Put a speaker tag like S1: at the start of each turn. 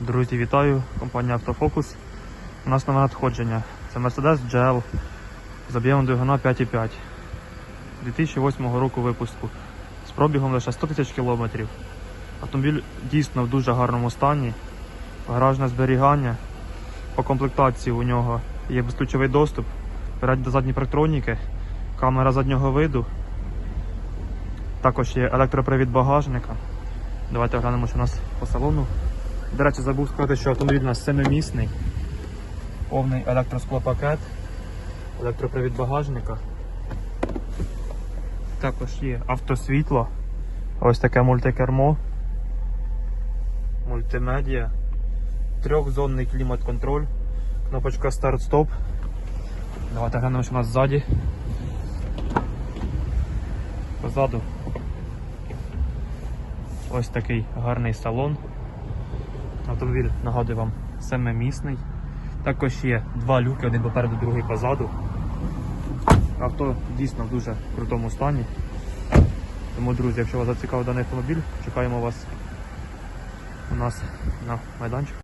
S1: Друзі, вітаю! Компанія Автофокус. У нас нове надходження. Це Mercedes GL з об'ємом двигуна 5,5 2008 року випуску з пробігом лише 100 тисяч кілометрів. Автомобіль дійсно в дуже гарному стані. Гаражне зберігання. По комплектації у нього є безключовий доступ, передні та задні парктроніки, камера заднього виду. Також є електропривід багажника. Давайте глянемо, що у нас по салону. До речі, забув сказати, що автомобіль у нас семимісний, повний електросклопакет, електропривід багажника. Також є автосвітло, ось таке мультикермо, мультимедіа, трьохзонний клімат-контроль, кнопочка старт-стоп. Давайте глянемо, що у нас ззаді. Позаду ось такий гарний салон. Автомобіль, нагадую вам, семимісний. Також є два люки, один попереду, другий позаду. Авто дійсно в дуже крутому стані. Тому, друзі, якщо вас зацікавив даний автомобіль, чекаємо вас у нас на майданчику.